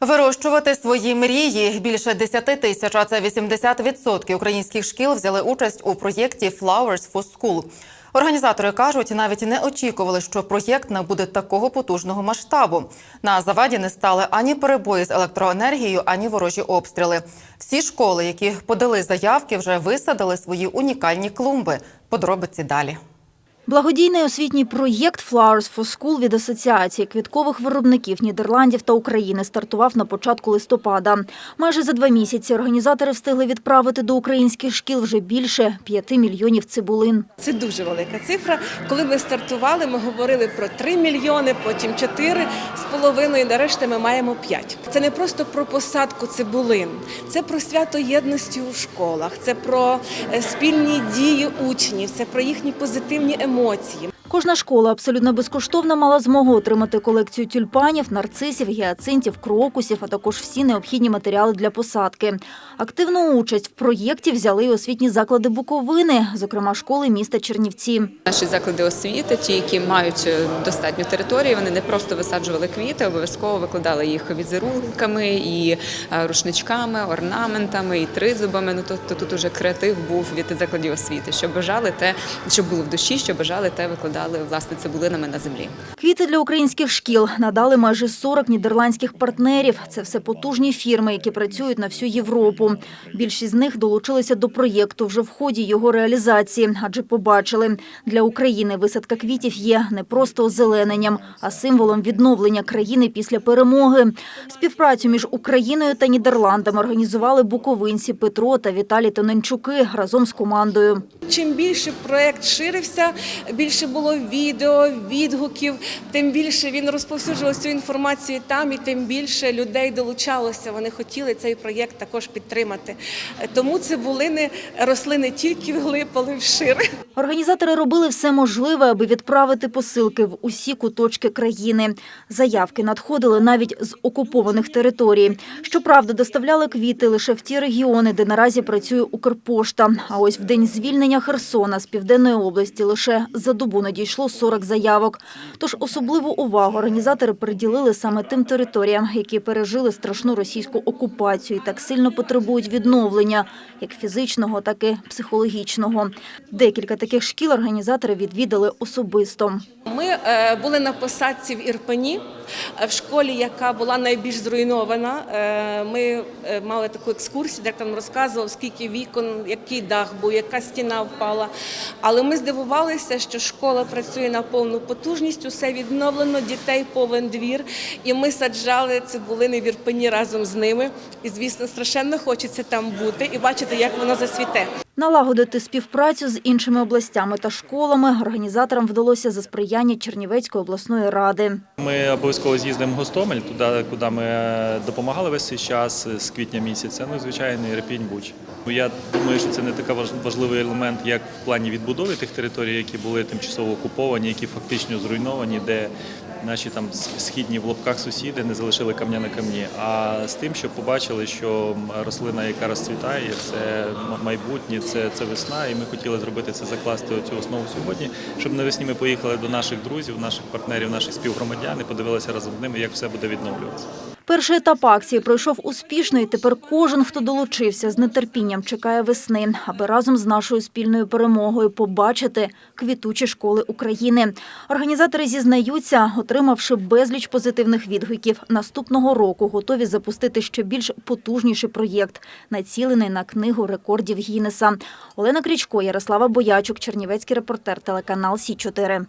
Вирощувати свої мрії більше 10 тисяч, а це 80% українських шкіл взяли участь у проєкті Flowers for School. Організатори кажуть, навіть не очікували, що проєкт набуде такого потужного масштабу. На заваді не стали ані перебої з електроенергією, ані ворожі обстріли. Всі школи, які подали заявки, вже висадили свої унікальні клумби. Подробиці далі. Благодійний освітній проєкт Flowers for School від Асоціації квіткових виробників Нідерландів та України стартував на початку листопада. Майже за два місяці організатори встигли відправити до українських шкіл вже більше 5 мільйонів цибулин. Це дуже велика цифра. Коли ми стартували, ми говорили про 3 мільйони, потім 4 з половиною, нарешті ми маємо 5. Це не просто про посадку цибулин, це про свято єдності у школах, це про е, спільні дії учнів, це про їхні позитивні емоції емоції. Кожна школа абсолютно безкоштовно мала змогу отримати колекцію тюльпанів, нарцисів, гіацинтів, крокусів, а також всі необхідні матеріали для посадки. Активну участь в проєкті взяли й освітні заклади Буковини, зокрема школи міста Чернівці. Наші заклади освіти, ті, які мають е, достатньо території, вони не просто висаджували квіти, обов'язково викладали їх візерунками і е, рушничками, орнаментами і тризубами. Ну тобто тут уже креатив був від закладів освіти, що бажали те, що було в душі, що бажали, те викладали власне цибулинами на землі. Квіти для українських шкіл надали майже 40 нідерландських партнерів. Це все потужні фірми, які працюють на всю Європу. Більшість з них долучилися до проєкту вже в ході його реалізації, адже побачили, для України висадка квітів є не просто озелененням, а символом відновлення країни після перемоги. Співпрацю між Україною та Нідерландами організували буковинці Петро та Віталій Тоненчуки разом з командою. Чим більше проект ширився, більше було відео, відгуків, тим більше він розповсюджував цю інформацію там, і тим більше людей долучалося. Вони хотіли цей проєкт також підтримати. Тому цибулини росли не тільки вглиб, але й вшир. Організатори робили все можливе, аби відправити посилки в усі куточки країни. Заявки надходили навіть з окупованих територій. Щоправда, доставляли квіти лише в ті регіони, де наразі працює Укрпошта. А ось в день звільнення Херсона з південної області лише за добу надійшло 40 заявок. Тож особливу увагу організатори приділили саме тим територіям, які пережили страшну російську окупацію і так сильно потребують відновлення, як фізичного, так і психологічного. Декілька таких шкіл організатори відвідали особисто. Ми е, були на посадці в Ірпені, в школі, яка була найбільш зруйнована. Е, Ми е, мали таку екскурсію, де там розказував, скільки вікон, який дах був, яка стіна впала. Але ми здивувалися, що школа працює на повну потужність, усе відновлено, дітей повен двір. І ми саджали цибулини в Ірпені разом з ними. І, звісно, страшенно хочеться там бути і бачити, як воно засвіте. Налагодити співпрацю з іншими областями та школами організаторам вдалося за сприяння Чернівецької обласної ради. Ми обов'язково з'їздимо в Гостомель, туди, куди ми е, допомагали весь цей час з квітня місяця. Ну, звичайно, Ірпінь Буч. Ну, Я думаю, що це не такий важ- важливий елемент, як в плані відбудови тих територій, які були тимчасово окуповані, які фактично зруйновані, де наші там східні в лобках сусіди не залишили камня на камні. А з тим, що побачили, що рослина, яка розцвітає, це майбутнє, це, це весна, і ми хотіли зробити це, закласти цю основу сьогодні, щоб навесні ми поїхали до наших друзів, наших партнерів, наших співгромадян і подивилися разом з ними, як все буде відновлюватися. Перший етап акції пройшов успішно, і тепер кожен, хто долучився, з нетерпінням чекає весни, аби разом з нашою спільною перемогою побачити квітучі школи України. Організатори зізнаються, отримавши безліч позитивних відгуків, наступного року готові запустити ще більш потужніший проєкт, націлений на книгу рекордів Гіннеса. Олена Крічко, Ярослава Боячук, Чернівецький репортер, телеканал Сі 4